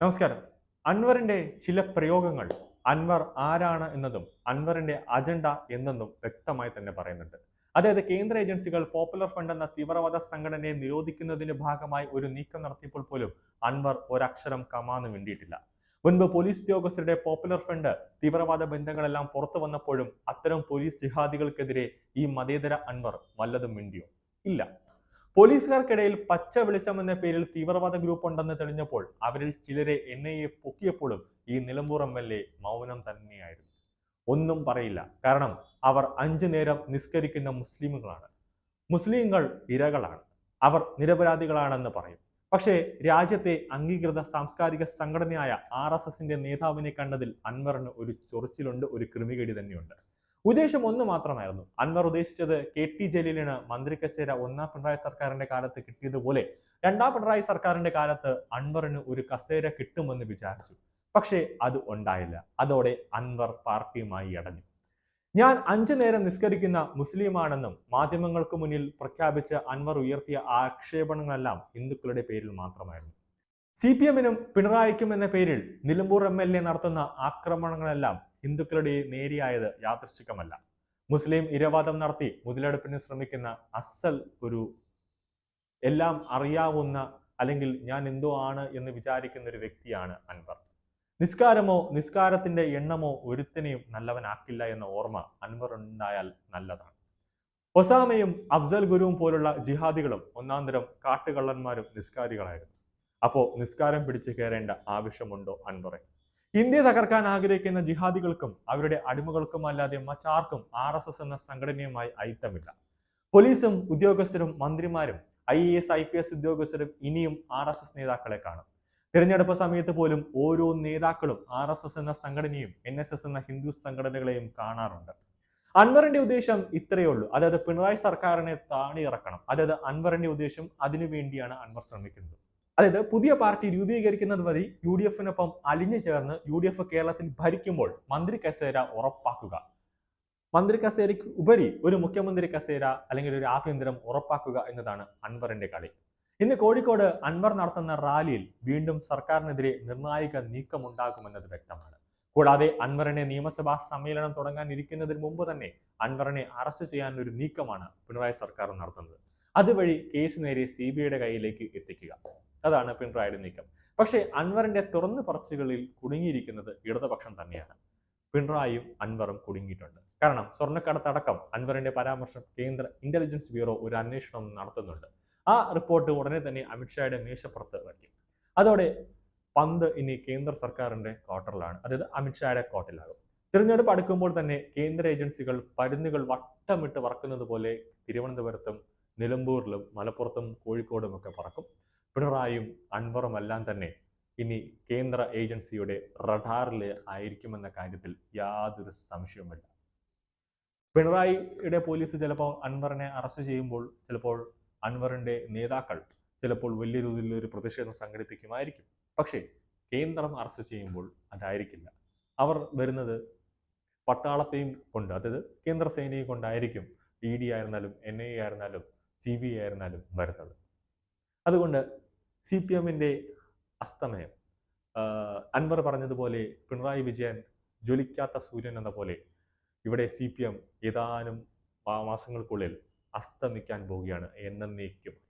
നമസ്കാരം. അൻവറിന്റെ ചില പ്രയോഗങ്ങൾ അൻവർ ആരാണ് എന്നതും അൻവറിന്റെ അജണ്ട എന്നെന്നും വ്യക്തമായി തന്നെ പറയുന്നുണ്ട്. അതായത് കേന്ദ്ര ഏജൻസികൾ പോപ്പുലർ ഫണ്ട് എന്ന തീവ്രവാദ സംഘടനയെ നിരോധിക്കുന്നതിന്റെ ഭാഗമായി ഒരു നീക്കം നടത്തിയപ്പോൾ പോലും അൻവർ ഒരക്ഷരം കമാന്ന് വേണ്ടിയിട്ടില്ല മുൻപ് പോലീസ് ഉദ്യോഗസ്ഥരുടെ പോപ്പുലർ ഫണ്ട് തീവ്രവാദ ബന്ധങ്ങളെല്ലാം പുറത്തു വന്നപ്പോഴും അത്തരം പോലീസ് ജിഹാദികൾക്കെതിരെ ഈ മതേതര അൻവർ വല്ലതും മിണ്ടിയോ? ഇല്ല. പോലീസുകാർക്കിടയിൽ പച്ച വെളിച്ചം എന്ന പേരിൽ തീവ്രവാദ ഗ്രൂപ്പ് ഉണ്ടെന്ന് തെളിഞ്ഞപ്പോൾ അവരിൽ ചിലരെ എൻ ഐ എ പൊക്കിയപ്പോഴും ഈ നിലമ്പൂർ എം എൽ എ മൗനം തന്നെയായിരുന്നു. ഒന്നും പറയില്ല. കാരണം അവർ അഞ്ചു നേരം നിസ്കരിക്കുന്ന മുസ്ലിമുകളാണ്. മുസ്ലിങ്ങൾ ഇരകളാണ്. അവർ നിരപരാധികളാണെന്ന് പറയും. പക്ഷേ രാജ്യത്തെ അംഗീകൃത സാംസ്കാരിക സംഘടനയായ ആർ എസ് എസിന്റെ നേതാവിനെ കണ്ടതിൽ അൻവറിന് ഒരു ചൊറിച്ചിലുണ്ട് ഒരു ക്രിമികേടി തന്നെയുണ്ട്. ഉദ്ദേശം ഒന്ന് മാത്രമായിരുന്നു. അൻവർ ഉദ്ദേശിച്ചത് കെ ടി ജലീലിന് മന്ത്രി കസേര ഒന്നാം പിണറായി സർക്കാരിന്റെ കാലത്ത് കിട്ടിയതുപോലെ രണ്ടാം പിണറായി സർക്കാരിന്റെ കാലത്ത് അൻവറിന് ഒരു കസേര കിട്ടുമെന്ന് വിചാരിച്ചു. പക്ഷേ അത് ഉണ്ടായില്ല. അതോടെ അൻവർ പാർട്ടിയുമായി അടഞ്ഞു. ഞാൻ അഞ്ചു നേരം നിസ്കരിക്കുന്ന മുസ്ലിമാണെന്നും മാധ്യമങ്ങൾക്ക് മുന്നിൽ പ്രഖ്യാപിച്ച അൻവർ ഉയർത്തിയ ആക്ഷേപണങ്ങളെല്ലാം ഹിന്ദുക്കളുടെ പേരിൽ മാത്രമായിരുന്നു. സി പി എമ്മിനും പിണറായിക്കും എന്ന പേരിൽ നിലമ്പൂർ എം എൽ എ നടത്തുന്ന ആക്രമണങ്ങളെല്ലാം ഹിന്ദുക്കളുടെ നേരിയായത് യാദൃശ്ചികമല്ല. മുസ്ലിം ഇരവാദം നടത്തി മുതലെടുപ്പിന് ശ്രമിക്കുന്ന അസൽ ഒരു എല്ലാം അറിയാവുന്ന അല്ലെങ്കിൽ ഞാൻ എന്തോ ആണ് എന്ന് വിചാരിക്കുന്ന ഒരു വ്യക്തിയാണ് അൻവർ. നിസ്കാരമോ നിസ്കാരത്തിന്റെ എണ്ണമോ ഒരുത്തിനെയും നല്ലവനാക്കില്ല എന്ന ഓർമ്മ അൻവർ ഉണ്ടായാൽ നല്ലതാണ്. ഒസാമയും അഫ്സൽ ഗുരുവും പോലുള്ള ജിഹാദികളും ഒന്നാന്തരം തരം കാട്ടുകള്ളന്മാരും നിസ്കാരികളായിരുന്നു. അപ്പോ നിസ്കാരം പിടിച്ചു കയറേണ്ട ആവശ്യമുണ്ടോ അൻവറെ? ഇന്ത്യ തകർക്കാൻ ആഗ്രഹിക്കുന്ന ജിഹാദികൾക്കും അവരുടെ അടിമകൾക്കും അല്ലാതെ മറ്റാർക്കും ആർ എസ് എസ് എന്ന സംഘടനയുമായി ഐത്തമില്ല പോലീസും ഉദ്യോഗസ്ഥരും മന്ത്രിമാരും I A S I P S ഉദ്യോഗസ്ഥരും ഇനിയും ആർ എസ് എസ് നേതാക്കളെ കാണും. തിരഞ്ഞെടുപ്പ് സമയത്ത് പോലും ഓരോ നേതാക്കളും ആർ എസ് എസ് എന്ന സംഘടനയും എൻ എസ് എസ് എന്ന ഹിന്ദു സംഘടനകളെയും കാണാറുണ്ട്. അൻവറിന്റെ ഉദ്ദേശം ഇത്രയേ ഉള്ളൂ. അതായത് പിണറായി സർക്കാരിനെ താണിയിറക്കണം അതായത് അൻവറിന്റെ ഉദ്ദേശം അതിനു വേണ്ടിയാണ് അൻവർ ശ്രമിക്കുന്നത്. അതായത് പുതിയ പാർട്ടി രൂപീകരിക്കുന്നത് വഴി യു ഡി എഫിനൊപ്പം അലിഞ്ഞു ചേർന്ന് യു ഡി എഫ് കേരളത്തിൽ ഭരിക്കുമ്പോൾ മന്ത്രി കസേര ഉറപ്പാക്കുക. മന്ത്രി കസേരയ്ക്ക് ഉപരി ഒരു മുഖ്യമന്ത്രി കസേര അല്ലെങ്കിൽ ഒരു ആഭ്യന്തരം ഉറപ്പാക്കുക എന്നതാണ് അൻവറിന്റെ കളി. ഇന്ന് കോഴിക്കോട് അൻവർ നടത്തുന്ന റാലിയിൽ വീണ്ടും സർക്കാരിനെതിരെ നിർണായക നീക്കമുണ്ടാകുമെന്നത് വ്യക്തമാണ്. കൂടാതെ അൻവറിനെ നിയമസഭാ സമ്മേളനം തുടങ്ങാനിരിക്കുന്നതിന് മുമ്പ് തന്നെ അൻവറിനെ അറസ്റ്റ് ചെയ്യാൻ ഒരു നീക്കമാണ് പിണറായി സർക്കാർ നടത്തുന്നത്. അതുവഴി കേസ് നേരെ സി ബി ഐയുടെ കയ്യിലേക്ക് എത്തിക്കുക. അതാണ് പിണറായിയുടെ നീക്കം. പക്ഷേ അൻവറിന്റെ തുറന്നു പറച്ചുകളിൽ കുടുങ്ങിയിരിക്കുന്നത് ഇടതുപക്ഷം തന്നെയാണ്. പിണറായിയും അൻവറും കുടുങ്ങിയിട്ടുണ്ട്. കാരണം സ്വർണക്കടത്തടക്കം അൻവറിന്റെ പരാമർശം കേന്ദ്ര ഇന്റലിജൻസ് ബ്യൂറോ ഒരു അന്വേഷണം നടത്തുന്നുണ്ട്. ആ റിപ്പോർട്ട് ഉടനെ തന്നെ അമിത്ഷായുടെ മേശപ്പുറത്ത് വയ്ക്കും. അതോടെ പന്ത് ഇനി കേന്ദ്ര സർക്കാരിന്റെ ക്വാർട്ടറിലാണ്. അതായത് അമിത്ഷായുടെ കോട്ടിലാകും തിരഞ്ഞെടുപ്പ് അടുക്കുമ്പോൾ തന്നെ കേന്ദ്ര ഏജൻസികൾ പരുന്നുകൾ വട്ടമിട്ട് പറക്കുന്നത് പോലെ തിരുവനന്തപുരത്തും നിലമ്പൂരിലും മലപ്പുറത്തും കോഴിക്കോടും ഒക്കെ പറക്കും. പിണറായിയും അൻവറും എല്ലാം തന്നെ ഇനി കേന്ദ്ര ഏജൻസിയുടെ റഡാറിൽ ആയിരിക്കുമെന്ന കാര്യത്തിൽ യാതൊരു സംശയവുമില്ല. പിണറായിയുടെ പോലീസ് ചിലപ്പോൾ അൻവറിനെ അറസ്റ്റ് ചെയ്യുമ്പോൾ ചിലപ്പോൾ അൻവറിന്റെ നേതാക്കൾ ചിലപ്പോൾ വലിയ രീതിയിൽ ഒരു പ്രതിഷേധം സംഘടിപ്പിക്കുമായിരിക്കും. പക്ഷേ കേന്ദ്രം അറസ്റ്റ് ചെയ്യുമ്പോൾ അതായിരിക്കില്ല. അവർ വരുന്നത് പട്ടാളത്തെയും കൊണ്ട് അതായത് കേന്ദ്ര സേനയും കൊണ്ടായിരിക്കും ഇ ഡി ആയിരുന്നാലും എൻ ഐ ആയിരുന്നാലും സി ബി ഐ ആയിരുന്നാലും വരുന്നത്. അതുകൊണ്ട് സി പി എമ്മിന്റെ അസ്തമയം. അൻവർ പറഞ്ഞതുപോലെ പിണറായി വിജയൻ ജ്വലിക്കാത്ത സൂര്യൻ എന്ന പോലെ ഇവിടെ സി പി എം ഏതാനും മാസങ്ങൾക്കുള്ളിൽ അസ്തമിക്കാൻ പോവുകയാണ്. എന്നേക്കും